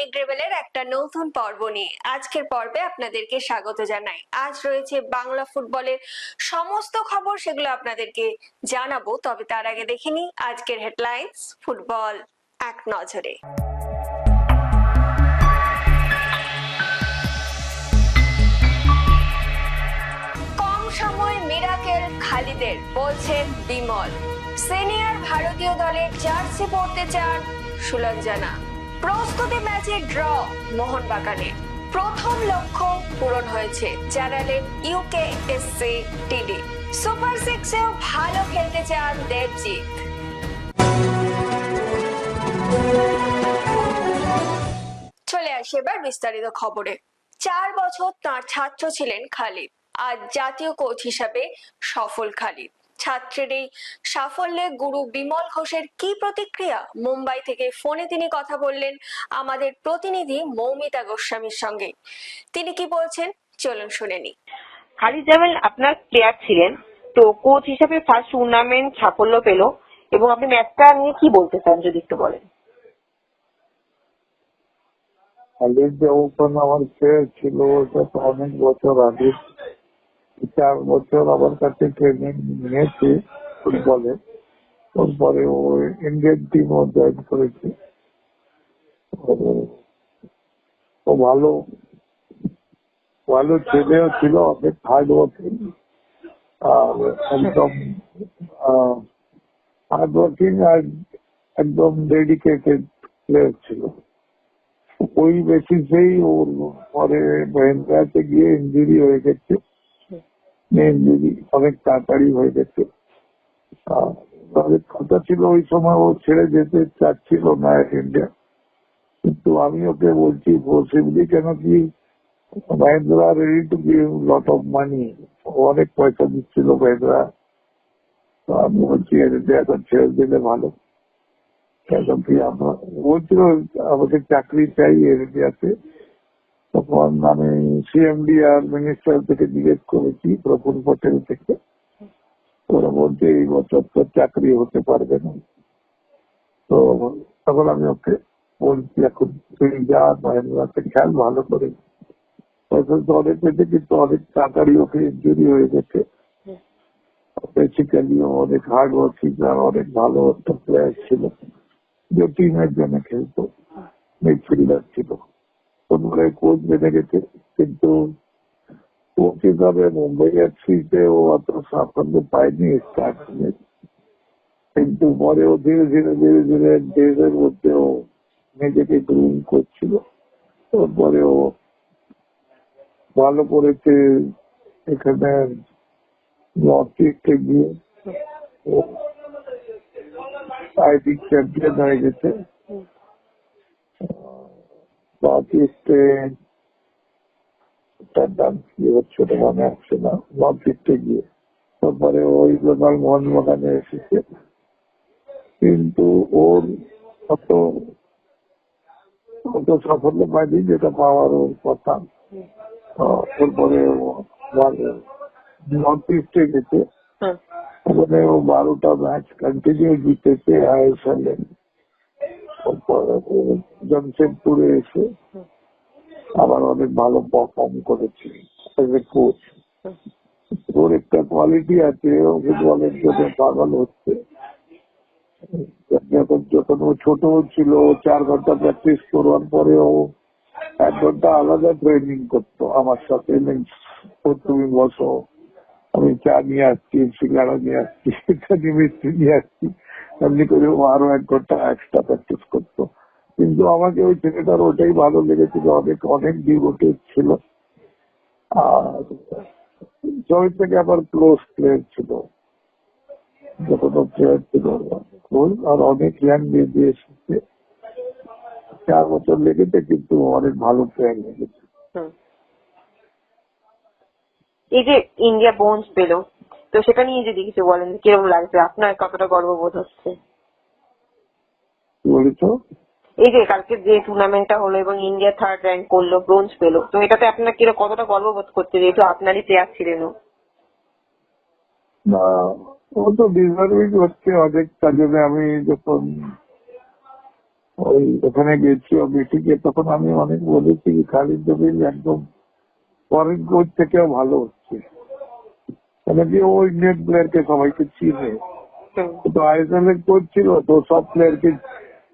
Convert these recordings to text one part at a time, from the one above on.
দৈনিক একটা নতুন পর্ব নিয়ে আজকের পর্বে আপনাদেরকে স্বাগত জানাই। আজ রয়েছে বাংলা ফুটবলের সমস্ত খবর, সেগুলো আপনাদেরকে জানাব, তবে তার আগে দেখে নিই আজকের হেডলাইন্স, ফুটবল এক নজরে। কম সময় মিরাকেল খালিদের, বলছেন বিমল। সিনিয়র ভারতীয় দলের জার্সি পরতে চান সুলঞ্জনা। প্রস্তুতি ম্যাচে ড্র মোহনবাগানে। প্রথম লক্ষ্য পূরণ হয়েছে জানালেন ইউকে এসসি টিডি সুপার সিক্সেও ভালো খেলতে চান দেবজিৎ। চলে আসি এবার বিস্তারিত খবরে। চার বছর তার ছাত্র ছিলেন খালিদ আজ জাতীয় কোচ হিসাবে সফল খালিদ। ছাত্রের এই সাফল্যে গুরু বিমল ঘোষের কি প্রতিক্রিয়া? মুম্বাই থেকে ফোনে তিনি কথা বললেন আমাদের প্রতিনিধি মৌমিতা গোস্বামীর সঙ্গে। তিনি কি বলছেন? চলুন শুনে নি খালিদ জামিল আপনার প্লেয়ার ছিলেন তো কোচ হিসাবে ফার্স্ট টুর্নামেন্ট সাফল্য পেল এবং আপনি ম্যাচটা নিয়ে কি বলতে চান যদি একটু বলেন? খালিদ যে ওপেন আমার প্লেয়ার ছিল ওটা তো অনেক বছর আগে। চার বছর আমার কাছে ট্রেনিং নিয়েছি ফুটবলে। তারপরে ও ইন্ডিয়ান টিমও জয়েন করেছে। ও- ভালো ভালো ছেলেও ছিল অনেক হার্ড ওয়ার্কিং আর একদম হার্ড ওয়ার্কিং আর একদম ডেডিকেটেড প্লেয়ার ছিল। ওই বেসিসেই ওর পরে মহেন্দ্রাতে গিয়ে ইঞ্জুরি হয়ে গেছে। ইঞ্জুরি অনেক তাড়াতাড়ি হয়ে তাদের কথা ছিল ওই সময় ও ছেড়ে যেতে চাচ্ছিল না ইন্ডিয়া কিন্তু আমি ওকে বলছি পসিবলি কেন কি Mahindra ready to give lot of money অনেক পয়সা দিচ্ছিল মহেন্দ্রা। তো আমি বলছি এখন ছেড়ে দিলে ভালো। কি আমরা বলছিল, আমাকে চাকরি চাই ইন্ডিয়াতে তখন আমি সিএমডি আর মিনিস্টার থেকে জিজ্ঞেস করেছি প্রফুল পটেল থেকে। ওরা বলছে, এই বছর তো চাকরি হতে পারবে না। তো তখন আমি ওকে বলছি, এখন তুই যা মহেন্দ্রাতে খেল ভালো করে পয়সা তো অনেক পেয়েছে কিন্তু অনেক তাড়াতাড়ি ওকে ইঞ্জুরি হয়ে গেছে। বেসিক্যালি অনেক হার্ড ওয়ার্কিং আর অনেক ভালো একটা প্লেয়ার ছিল। যে টিমের জন্য খেলতো মিডফিল্ডার ছিল। তারপরে কোচ বেঁধে গেছে, কিন্তু কোচ হিসাবে মুম্বাই এফসিতে ও অত সাফল্য পায়নি কিন্তু পরে ও ধীরে ধীরে ধীরে ধীরে দেশের মধ্যে ও নিজেকে গ্রুম করছিল। তারপরে ও ভালো করেছে এখানে নর্থ ইস্টে গিয়ে। ও আইটি চ্যাম্পিয়ন হয়ে গেছে। নর্থ তার কি হচ্ছে ওটা মনে আসছে না নর্থ ইস্টে গিয়ে। তারপরে ওই মোহনবাগানে এসেছে। কিন্তু ওর অত অত সাফল্য পায়নি যেটা পাওয়ার ওর কথা। তারপরে নর্থ ইস্টে গেছে। ওখানে ও বারোটা ম্যাচ কন্টিনিউ জিতেছে আইএসএলে ও জামশেদপুরে এসে আবার অনেক ভালো পারফর্ম করেছে। কোচ ওর একটা কোয়ালিটি আছে ও ফুটবলের জন্য পাগল হচ্ছে। যখন যখন ও ছোট ছিল চার ঘণ্টা প্র্যাকটিস করবার পরে ও এক ঘণ্টা আলাদা ট্রেনিং করতো। আমার সাথে তুমি বসো। আমি চা নিয়ে আসছি সিঙ্গাড়া নিয়ে আসছি এখানে মিষ্টি নিয়ে আসছি। এমনি করে ও আরও এক ঘণ্টা এক্সট্রা প্র্যাকটিস করতো। কিন্তু আমাকে ওই ছেলেটার ওটাই ভালো লেগেছিল, অনেক অনেক ডিভোটেড ছিল। আর জয় থেকে আবার ক্লোজ প্লেয়ার ছিল। যত প্লেয়ার ছিল আর অনেক ইয়াং বেরিয়ে এসেছে চার বছর লেগেছে, কিন্তু অনেক ভালো প্লেয়ার লেগেছে। এই যে ইন্ডিয়া বোনস পেল তো সেটা নিয়ে যদি কিছু বলেন যে কীরকম লাগছে? আপনার কতটা গর্ববোধ হচ্ছে? এই যে কালকে যে টুর্নামেন্টটা হলো এবং ইন্ডিয়া থার্ড র্যাঙ্ক করল ব্রোঞ্জ পেল তো এটাতে আপনার কীরকম কতটা গর্ববোধ করছে যেহেতু আপনারই প্লেয়ার ছিলেন ও। না ও তো ডিজার্ভিং হচ্ছে অনেক কাজে আমি যখন ওই ওখানে গেছি তখন আমি অনেক বলেছি খালিদ জমির একদম ফরেন কোচ থেকেও ভালো। মানে কি ও ইন্ডিয়ান প্লেয়ারকে সবাইকে চিনে। তো আইএসএল এর কোচ ছিল তো সব প্লেয়ারকে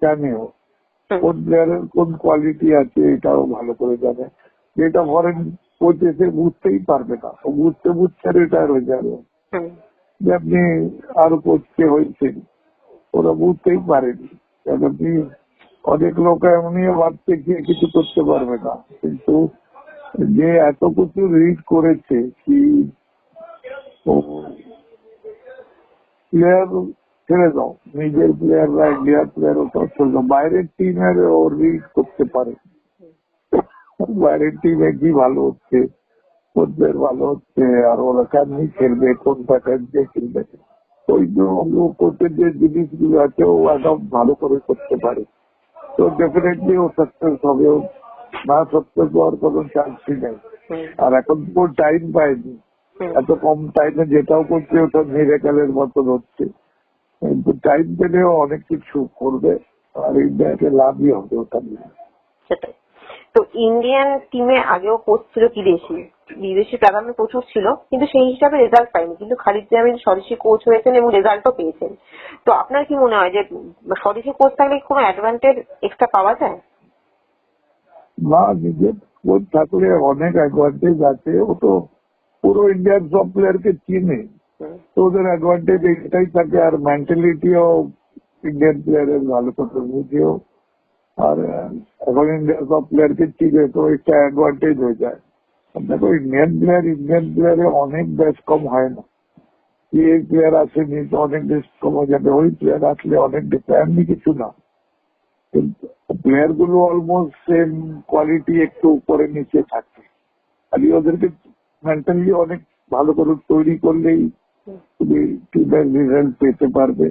জানে ও। কোন প্লেয়ারের কোন কোয়ালিটি আছে এটাও ভালো করে জানে। যেটা ফরেন কোচ এসে বুঝতেই পারবে না। ও বুঝতে বুঝতে রিটায়ার হয়ে যাবে। যে আপনি আরও কোচকে হয়েছেন ওরা বুঝতেই পারেনি। কারণ আপনি অনেক লোক এমনই ভাবছে গিয়ে কিছু করতে পারবে না। কিন্তু যে এত কিছু রিড করেছে কি প্লেয়ার ছেড়ে দাও নিজের প্লেয়াররা ইন্ডিয়ার প্লেয়ার ওটা চলতো বাইরের টিমের ও রিড করতে পারে। বাইরের টিমে কি ভালো হচ্ছে? কোচদের ভালো হচ্ছে আর ওরা কেমনি খেলবে কোন প্যাটার্ন দিয়ে খেলবে? ওই কোচের যে জিনিসগুলো আছে ও একদম ভালো করে করতে পারে। তো ডেফিনেটলি ও সাকসেস হবে। না সাকসেস হওয়ার কোনো চান্সই নেই। আর এখন তো টাইম পায়নি। এত কম টাইমে যেটাও করছে ওটা মিরেকালের মতন হচ্ছে। কিন্তু টাইম পেলেও অনেক কিছু করবে আর ইন্ডিয়াকে লাভই হবে ওটা নিয়ে। সেটাই। তো ইন্ডিয়ান টিমে আগেও কোচ ছিল বিদেশি বিদেশি প্রাধান্য প্রচুর ছিল কিন্তু সেই হিসাবে রেজাল্ট পাইনি কিন্তু খালিদ জামিল স্বদেশি কোচ হয়েছেন এবং রেজাল্টও পেয়েছেন। তো আপনার কি মনে হয় যে স্বদেশি কোচ থাকলে কোনো অ্যাডভান্টেজ এক্সট্রা পাওয়া যায়? না নিজের কোচ থাকলে অনেক অ্যাডভান্টেজ আছে। ও তো পুরো ইন্ডিয়ান সব প্লেয়ারকে চিনে হুম, তো ওদের অ্যাডভান্টেজ এটাই থাকে আর মেন্টালিটিও ইন্ডিয়ান প্লেয়ারের ভালো করে বুঝেও আর আহ, এখন ইন্ডিয়ান সব প্লেয়ারকে চিনে তো একটা অ্যাডভান্টেজ হয়ে যায় আর দেখো ইন্ডিয়ান প্লেয়ার ইন্ডিয়ান প্লেয়ারে অনেক ব্যাচ কম হয় না কি এই প্লেয়ার আসেনি তো অনেক বেশ কম হয়ে যাবে ওই প্লেয়ার আসলে অনেক এমনি কিছু না কিন্তু প্লেয়ারগুলো অলমোস্ট সেম কোয়ালিটি একটু উপরে নিচে থাকে খালি ওদেরকে মেন্টালি অনেক ভালো করে তৈরি করলেই তুমি টিমের রেজাল্ট পেতে পারবে।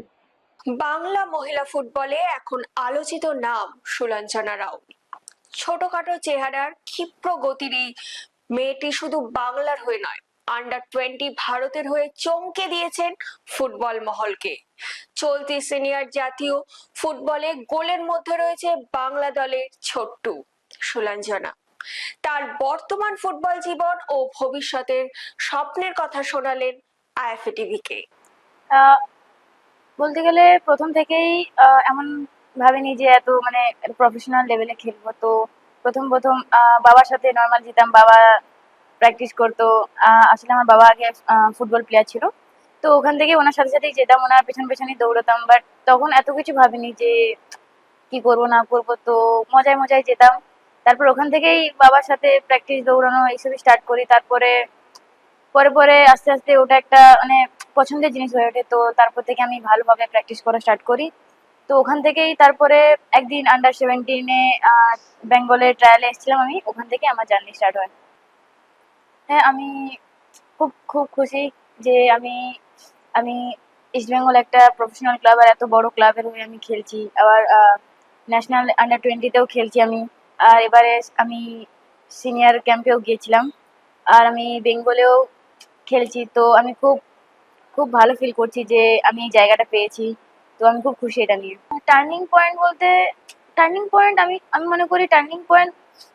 বাংলা মহিলা ফুটবলে এখন আলোচিত নাম সুলঞ্চনা রাও। ছোটখাটো চেহারার ক্ষিপ্র গতির এই মেয়েটি শুধু বাংলার হয়ে নয় আন্ডার টোয়েন্টি ভারতের হয়ে চমকে দিয়েছেন ফুটবল মহলকে। চলতি সিনিয়র জাতীয় ফুটবলে গোলের মধ্যে রয়েছে বাংলা দলের ছোট্টু সুলঞ্জনা তার বর্তমান ফুটবল জীবন ও ভবিষ্যতের স্বপ্নের কথা শোনালেন আইএফএ টিভিকে। বলতে গেলে প্রথম থেকেই এমন ভাবিনি যে এত মানে প্রফেশনাল লেভেলে খেলব। তো প্রথম প্রথম বাবার সাথে নর্মাল যেতাম, বাবা প্র্যাকটিস করতো। আসলে আমার বাবা আগে ফুটবল প্লেয়ার ছিল। তো ওখান থেকে ওনার সাথে সাথেই যেতাম, ওনার পেছন পেছনই দৌড়তাম। বাট তখন এত কিছু ভাবিনি যে কি করব, না করব। তো মজায় মজায় যেতাম। তারপর ওখান থেকেই বাবার সাথে প্র্যাকটিস দৌড়ানো এইসব স্টার্ট করি। তারপরে, পরে পরে আস্তে আস্তে ওটা একটা মানে পছন্দের জিনিস হয়ে ওঠে। তো তারপর থেকে আমি ভালোভাবে প্র্যাকটিস করা স্টার্ট করি। তো ওখান থেকেই তারপরে একদিন আন্ডার সেভেন্টিনে বেঙ্গলের ট্রায়ালে এসেছিলাম আমি। ওখান থেকে আমার জার্নি স্টার্ট হয়। হ্যাঁ আমি খুব খুব খুশি যে আমি আমি ইস্ট বেঙ্গল একটা প্রফেশনাল ক্লাব আর এত বড় ক্লাবের হয়ে আমি খেলছি। আবার ন্যাশনাল আন্ডার টোয়েন্টিতেও খেলছি আমি। আর এবারে আমি সিনিয়র ক্যাম্পেও গিয়েছিলাম। আর আমি বেঙ্গলেও খেলছি, তো আমি খুব খুব ভালো ফিল করছি যে আমি এই জায়গাটা পেয়েছি। তো আমি খুব খুশি এটা নিয়ে। টার্নিং পয়েন্ট বলতে টার্নিং পয়েন্ট আমি আমি মনে করি টার্নিং পয়েন্ট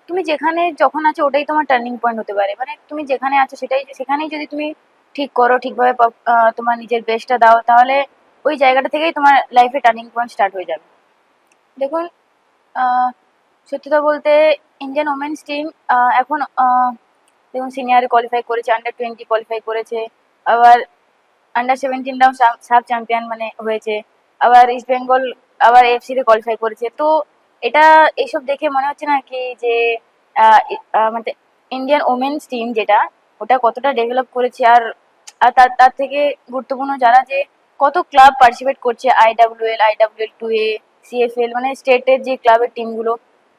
তুমি যেখানে যখন আছো ওটাই তোমার টার্নিং পয়েন্ট হতে পারে। মানে তুমি যেখানে আছো সেটাই, সেখানেই যদি তুমি ঠিক করো, ঠিকভাবে তোমার নিজের বেস্টটা দাও, তাহলে ওই জায়গাটা থেকেই তোমার লাইফে টার্নিং পয়েন্ট স্টার্ট হয়ে যাবে। দেখুন সত্যতা বলতে ইন্ডিয়ান ওমেন্স টিম এখন দেখুন সিনিয়র কোয়ালিফাই করেছে আন্ডার টোয়েন্টি কোয়ালিফাই করেছে, আবার আন্ডার সেভেন্টিনরাও সাব চ্যাম্পিয়ন মানে হয়েছে, আবার ইস্ট বেঙ্গল আবার এফসি তে কোয়ালিফাই করেছে। তো এটা এইসব দেখে মনে হচ্ছে না কি যে মানে ইন্ডিয়ান ওমেন্স টিম যেটা, ওটা কতটা ডেভেলপ করেছে, আর আর তার তার থেকে গুরুত্বপূর্ণ যারা যে, কত ক্লাব পার্টিসিপেট করছে IWL IWL two A CFL মানে স্টেটের যে ক্লাবের টিমগুলো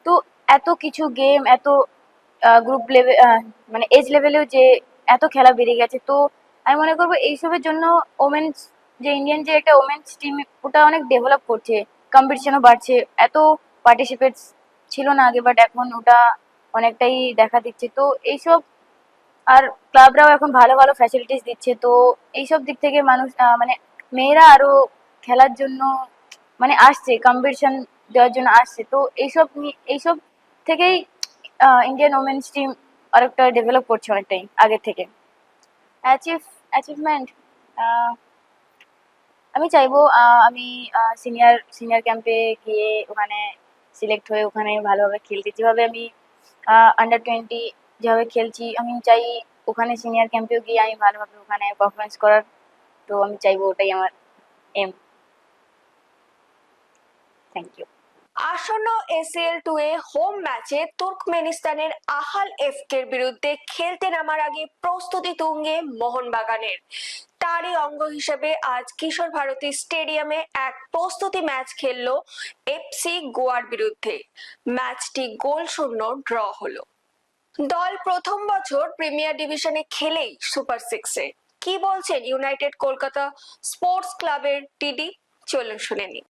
তো এত কিছু গেম এত গ্রুপ লেভেল মানে এজ লেভেলেও যে এত খেলা বেড়ে গেছে, তো আমি মনে করব এইসবের জন্য ওমেন্স যে ইন্ডিয়ান যে একটা ওমেন্স টিম ওটা অনেক ডেভেলপ করছে কম্পিটিশনও বাড়ছে। এত পার্টিসিপেটস ছিল না আগে বাট এখন ওটা অনেকটাই দেখা দিচ্ছে। তো এইসব, আর ক্লাবরাও এখন ভালো ভালো ফ্যাসিলিটিস দিচ্ছে, তো এইসব দিক থেকে মানুষ মানে মেয়েরা আরও খেলার জন্য মানে আসছে কম্পিটিশন দেওয়ার জন্য আসছে। তো এইসব এইসব থেকেই ইন্ডিয়ান ওমেন্স টিম আরেকটা ডেভেলপ করছে অনেকটাই, আগের থেকে। অ্যাচিভ অ্যাচিভমেন্ট আমি চাইব আমি সিনিয়র সিনিয়র ক্যাম্পে গিয়ে ওখানে সিলেক্ট হয়ে ওখানে ভালোভাবে খেলতে, যেভাবে আমি আন্ডার টোয়েন্টি যেভাবে খেলছি, আমি চাই ওখানে সিনিয়র ক্যাম্পেও গিয়ে আমি ভালোভাবে ওখানে পারফরমেন্স করার। তো আমি চাইব ওটাই আমার এম থ্যাংক ইউ আসন্ন এসিএল টু এ হোম ম্যাচে তুর্কমেনিস্তানের আহাল এফকের বিরুদ্ধে খেলতে নামার আগে প্রস্তুতি তুঙ্গে মোহনবাগানের। তারই অঙ্গ হিসেবে আজ কিশোর ভারতী স্টেডিয়ামে এক প্রস্তুতি ম্যাচ খেললো এফসি গোয়ার বিরুদ্ধে। ম্যাচটি গোল শূন্য ড্র হলো। দল প্রথম বছর প্রিমিয়ার ডিভিশনে খেলেই সুপার সিক্সে। কি বলছেন ইউনাইটেড কলকাতা স্পোর্টস ক্লাবের টিডি? চলুন শুনে নিন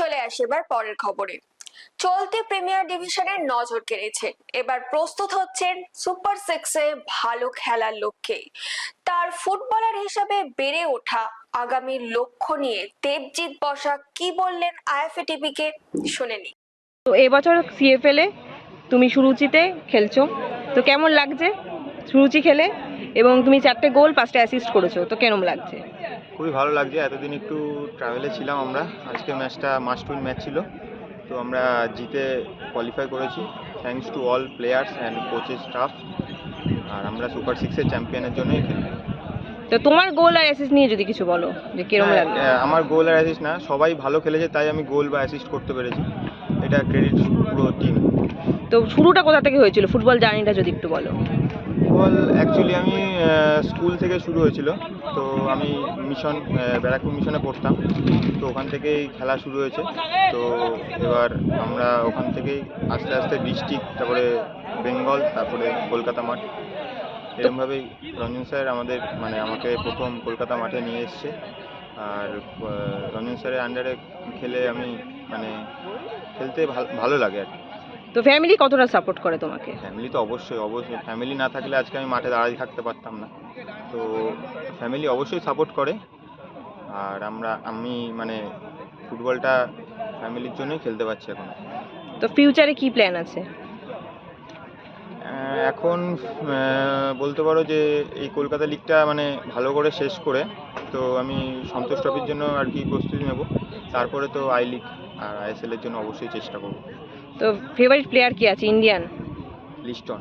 চলে আসি এবার পরের খবরে। চলতি প্রিমিয়ার ডিভিশনের নজর কেড়েছে। এবার প্রস্তুত হচ্ছেন সুপার সিক্সে ভালো খেলার লক্ষ্যে। তার ফুটবলার হিসেবে বেড়ে ওঠা আগামী লক্ষ্য নিয়ে দেবজিৎ বসা কি বললেন আইএফএটিভি কে শুনে নি তো এবছর সিএফএল এ তুমি সুরুচিতে খেলছো। তো কেমন লাগছে সুরুচি খেলে? এবং তুমি চারটে গোল পাঁচটা অ্যাসিস্ট করেছ তো কেমন লাগছে? খুবই ভালো লাগছে এতদিন একটু ট্রাভেলে ছিলাম আমরা। আজকে ম্যাচটা মাস্ট উইন ম্যাচ ছিল। তো আমরা জিতে কোয়ালিফাই করেছি। Thanks to all players and coaches staff আর আমরা সুপার সিক্সের চ্যাম্পিয়নের জন্যই তো তোমার গোল আর অ্যাসিস্ট নিয়ে যদি কিছু বলো যে কিরম হ্যাঁ, আমার গোল আর অ্যাসিস্ট না সবাই ভালো খেলেছে তাই আমি গোল বা অ্যাসিস্ট করতে পেরেছি। এটা ক্রেডিট পুরো টিম তো শুরুটা কোথা থেকে হয়েছিল? ফুটবল জার্নিটা যদি একটু বলো। ফুটবল অ্যাকচুয়ালি আমি স্কুল থেকে শুরু হয়েছিল। তো আমি মিশন ব্যারাকপুর মিশনে পড়তাম। তো ওখান থেকেই খেলা শুরু হয়েছে। তো এবার আমরা ওখান থেকেই আস্তে আস্তে ডিস্ট্রিক্ট তারপরে বেঙ্গল তারপরে কলকাতা মাঠ। এরকমভাবেই রঞ্জন স্যার আমাদের মানে আমাকে প্রথম কলকাতা মাঠে নিয়ে এসছে। আর রঞ্জন স্যারের আন্ডারে খেলে আমি মানে খেলতে ভালো লাগে আর কি। তো ফ্যামিলি কতটা সাপোর্ট করে তোমাকে? ফ্যামিলি তো অবশ্যই অবশ্যই। ফ্যামিলি না থাকলে আজকে আমি মাঠে দাঁড়িয়ে থাকতে পারতাম না। তো ফ্যামিলি অবশ্যই সাপোর্ট করে। আর আমরা আমি মানে ফুটবলটা ফ্যামিলির জন্যই খেলতে পারছি এখন। তো ফিউচারে কি প্ল্যান আছে? এখন বলতে পারো যে এই কলকাতা লিগটা মানে ভালো করে শেষ করে তো আমি সন্তোষ ট্রফির জন্য আর কি প্রস্তুতি নেব। তারপরে তো আই লিগ আর আইএসএল এর জন্য অবশ্যই চেষ্টা করব। তো ফেভারিট প্লেয়ার কি আছে? ইন্ডিয়ান লিস্টন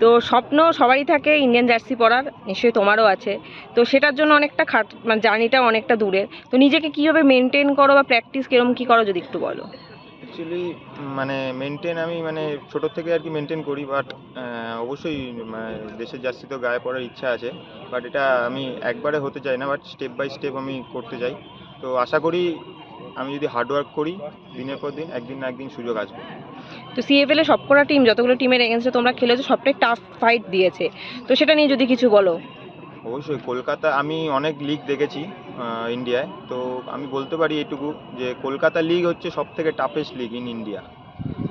তো স্বপ্ন সবারই থাকে ইন্ডিয়ান জার্সি পরার নিশ্চয়ই তোমারও আছে। তো সেটার জন্য অনেকটা খাট মানে জার্নিটা অনেকটা দূরের। তো নিজেকে কীভাবে মেনটেন করো বা প্র্যাকটিস কিরম কী করো যদি একটু বলো? অ্যাকচুয়ালি মানে মেনটেন আমি মানে ছোটোর থেকে আর কি মেনটেন করি বাট অবশ্যই মানে দেশের জার্সি তো গায়ে পড়ার ইচ্ছা আছে। বাট এটা আমি একবারে হতে চাই না বাট স্টেপ বাই স্টেপ আমি করতে চাই। তো আশা করি আমি যদি হার্ডওয়ার্ক করি দিনের পর দিন একদিন না একদিন সুযোগ আসবে। তো সিএফএল এ সবকটা টিম যতগুলো টিমের এগেনস্টে তোমরা খেলেছো সবটাই টাফ ফাইট দিয়েছে। তো সেটা নিয়ে যদি কিছু বলো। অবশ্যই কলকাতা আমি অনেক লিগ দেখেছি ইন্ডিয়ায় তো আমি বলতে পারি এটুকু যে কলকাতা লিগ হচ্ছে সব থেকে টাফেস্ট লিগ ইন ইন্ডিয়া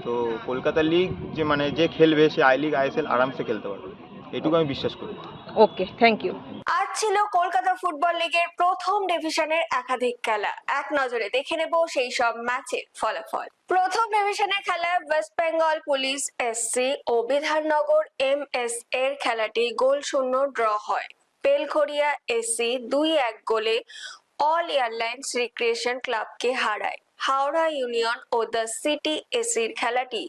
তো কলকাতা লিগ যে মানে যে খেলবে সে আই লিগ আইএসএল আরামসে খেলতে পারবে। এটুকু আমি বিশ্বাস করি। ওকে থ্যাংক ইউ ছিল কলকাতা ফুটবল লিগের প্রথম ডিভিশনের একাধিক খেলা। এক নজরে দেখে নেব সেই সব ম্যাচের ফলাফল। প্রথম ডিভিশনের খেলা ওয়েস্ট বেঙ্গল পুলিশ এসসি ও বিধাননগর এম এস এর খেলাটি গোল শূন্য ড্র হয়। বেলঘরিয়া এসসি দুই এক গোলে অল এয়ারলাইন্স রিক্রিয়েশন ক্লাবকে হারায়। হাওড়া ইউনিয়ন ও দ্য সিটি এসির খেলাটি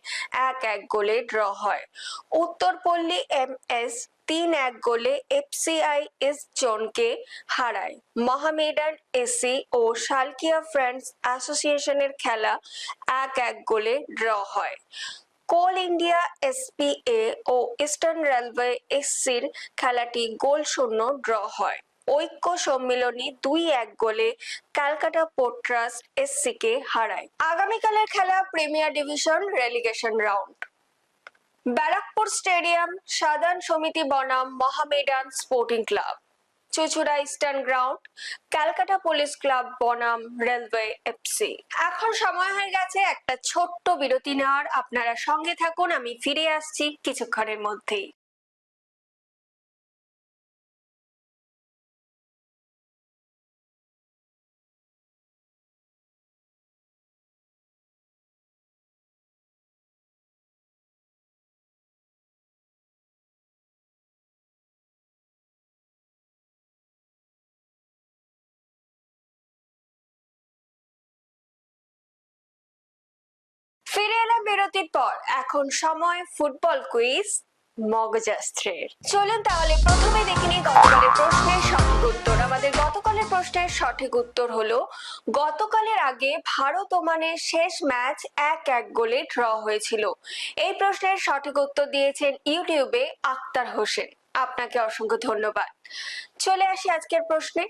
এক এক গোলে ড্র হয়। উত্তরপল্লী এম এস তিন এক গোলে এফসিআই এস জোনকে হারায়। মহামেডান এসি ও শালকিয়া ফ্রেন্ডস অ্যাসোসিয়েশনের খেলা এক এক গোলে ড্র হয়। কোল ইন্ডিয়া এসপিএ ও ইস্টার্ন রেলওয়ে এসসির খেলাটি গোল শূন্য ড্র হয়। ঐক্য সম্মিলনী দুই এক গোলে ক্যালকাটা ট্রাস্ট এসসিকে হারায়। আগামীকালের খেলা premier division relegation round Barrackpore stadium, সাধারণ সমিতি বনাম Mohammedan sporting club. Chuchura Eastern ground, Calcutta police club বনাম রেলওয়ে এফসি এখন সময় হয়ে গেছে একটা ছোট্ট বিরতি নেওয়ার। আপনারা সঙ্গে থাকুন, আমি ফিরে আসছি কিছুক্ষণের মধ্যেই। এলাম বিরতির পর এখন সময় ফুটবল কুইজ মগজাস্ত্রের। চলুন তাহলে প্রথমে দেখে নিই গতকালের প্রশ্নের সঠিক উত্তর। আমাদের গতকালের প্রশ্নের সঠিক উত্তর হলো, গতকালের আগে ভারত ওমানের শেষ ম্যাচ এক এক গোলে ড্র হয়েছিল। এই প্রশ্নের সঠিক উত্তর দিয়েছেন ইউটিউবে আক্তার হোসেন। আপনাকে অসংখ্য ধন্যবাদ। চলে আসি আজকের প্রশ্নে।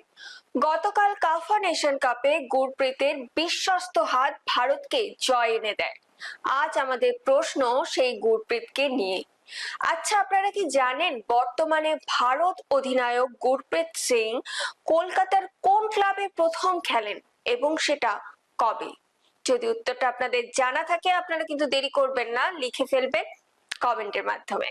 গতকাল কাফা নেশন কাপে গুরপ্রীতের বিশ্বস্ত হাত ভারতকে জয় এনে দেয়। আজ আমাদের প্রশ্ন সেই গুরপ্রীতকে নিয়ে আচ্ছা আপনারা কি জানেন বর্তমানে ভারত অধিনায়ক গুরপ্রীত সিং কলকাতার কোন ক্লাবে প্রথম খেলেন এবং সেটা কবে? যদি উত্তরটা আপনাদের জানা থাকে, আপনারা কিন্তু দেরি করবেন না, লিখে ফেলবেন কমেন্টের মাধ্যমে।